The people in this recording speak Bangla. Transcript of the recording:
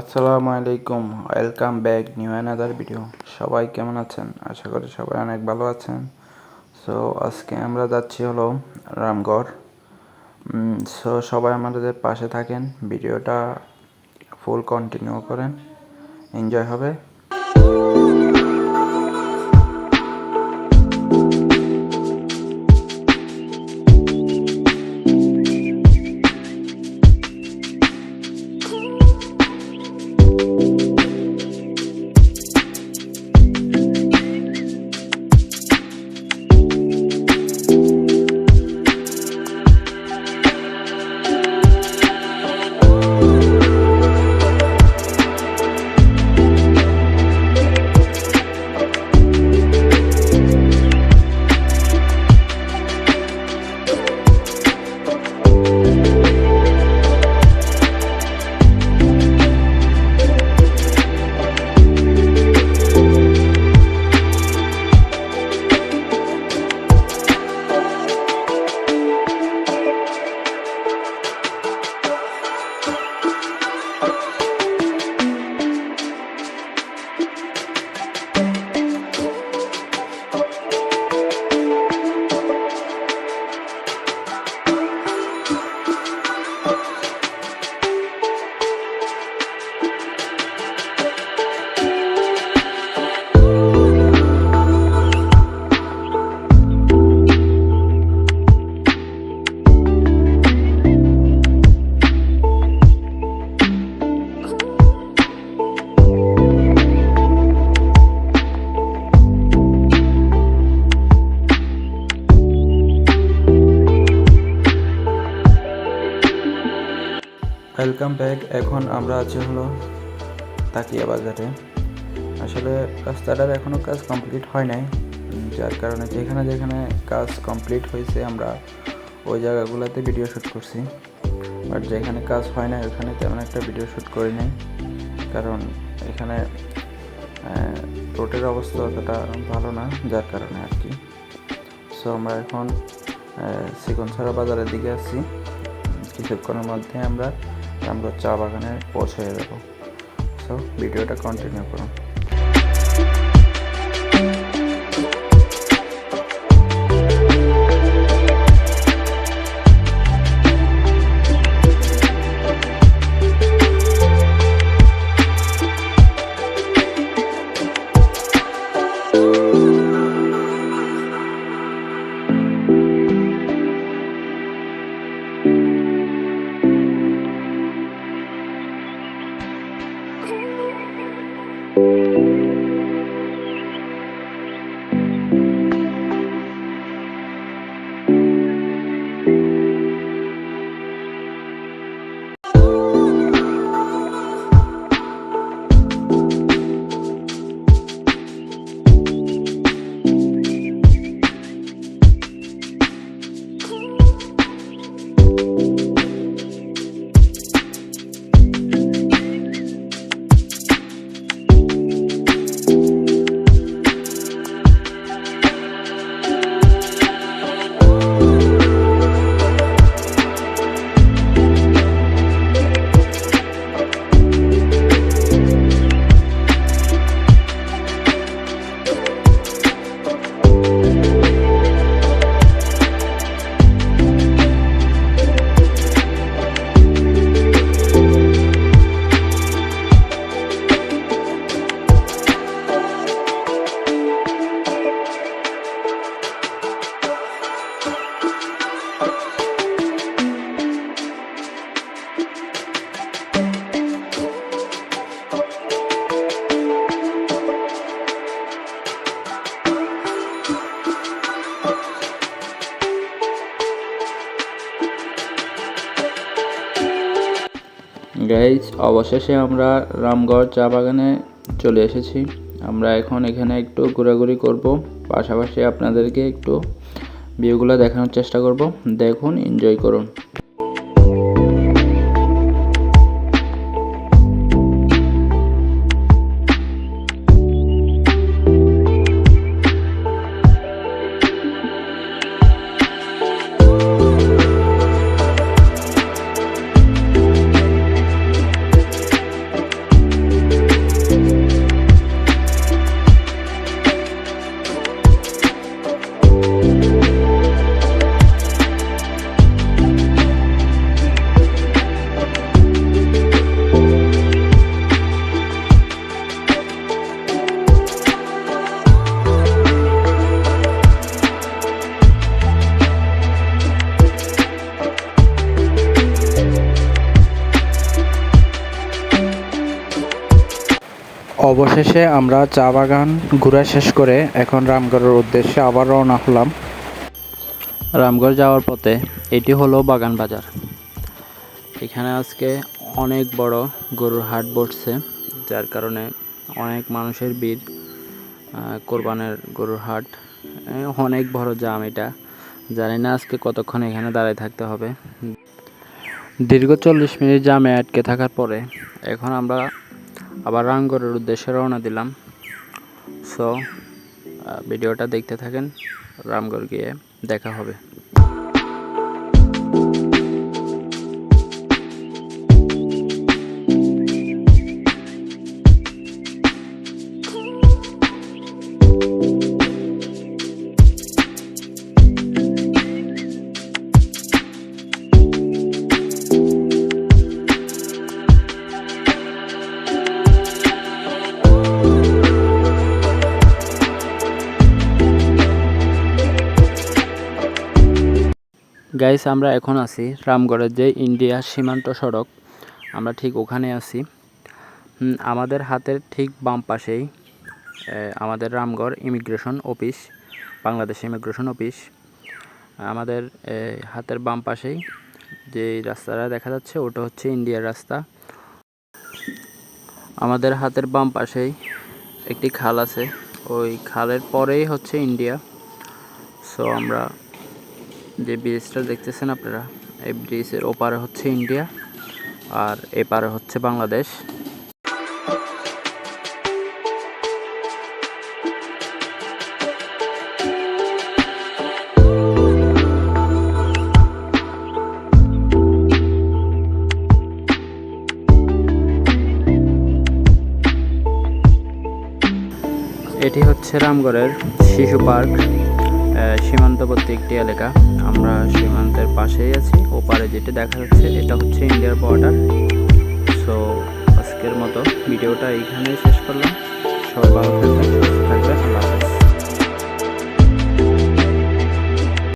আসসালামু আলাইকুম, welcome back new another video. সবাই কেমন আছেন? আশা করি সবাই অনেক ভালো আছেন। সো, আজকে আমরা যাচ্ছি হলো রামগড়। সো, সবাই আমাদের পাশে থাকেন। ভিডিওটা ফুল কন্টিনিউ করেন। এনজয় হবে। ওয়েলকাম ব্যাক এখন আমরা আছি হলো তাকিয়া বাজারে। আসলে রাস্তাটার এখনও কাজ কমপ্লিট হয় নাই। যার কারণে যেখানে যেখানে কাজ কমপ্লিট হয়েছে, আমরা ওই জায়গাগুলোতে ভিডিও শ্যুট করছি। বাট যেখানে কাজ হয় না ওখানে তেমন একটা ভিডিও শ্যুট করি নাই। কারণ এখানে রোডের অবস্থা অতটা ভালো না, যার কারণে আর কি। সো আমরা এখন সিকনছড়া বাজারের দিকে আসছি। কিছুক্ষণের মধ্যে আমরা রামগড় চা বাগানে পৌঁছে যাব সো ভিডিওটা কন্টিনিউ করুন। Música গাইজ অবশেষে আমরা রামগড় চা বাগানে চলে এসেছি। আমরা এখন এখানে একটু ঘোরাঘুরি করব। পাশাপাশি আপনাদেরকে একটু ভিউগুলো দেখানোর চেষ্টা করব। দেখুন এনজয় করুন। অবশেষে আমরা চা বাগান ঘোরা শেষ করে এখন রামগড়ের উদ্দেশ্যে আবার রওনা হলাম। রামগড় যাওয়ার পথে এটি হলো বাগান বাজার। এখানে আজকে অনেক বড় গরুর হাট বসছে, যার কারণে অনেক মানুষের ভিড় কোরবানের গরুর হাট। অনেক বড় জাম এটা। জানি না আজকে কতক্ষণ এখানে দাঁড়িয়ে থাকতে হবে। দীর্ঘ চল্লিশ মিনিট জামে আটকে থাকার পরে এখন আমরা আবার রামগড়ের উদ্দেশ্যে রওনা দিলাম। সো ভিডিওটা দেখতে থাকেন রামগড় গিয়ে দেখা হবে। গাইস আমরা এখন আছি রামগড়ের যে ইন্ডিয়া সীমান্ত সড়ক। আমরা ঠিক ওখানে আছি। আমাদের হাতের ঠিক বাম পাশেই আমাদের Ramgarh immigration office, Bangladesh immigration office. আমাদের হাতের বাম পাশেই যে রাস্তাটা দেখা যাচ্ছে, ওটা হচ্ছে ইন্ডিয়ার রাস্তা। আমাদের হাতের বাম পাশেই একটি খাল আছে। ওই খালের পরেই হচ্ছে ইন্ডিয়া। সো আমরা যে ব্রিজটা দেখতেছেন আপনারা, এই ব্রিজের ওপারে হচ্ছে ইন্ডিয়া আর এপারে হচ্ছে বাংলাদেশ এটি হচ্ছে রামগড়ের শিশু পার্ক। সীমান্তবর্তী একটি এলাকা। আমরা সীমান্তের পাশেই আছি। ওপারে যেটা দেখা যাচ্ছে, এটা হচ্ছে ইন্ডিয়ার বর্ডার সো আজকের মতো ভিডিওটা এইখানেই শেষ করলাম। সব ভালো থাকবেন।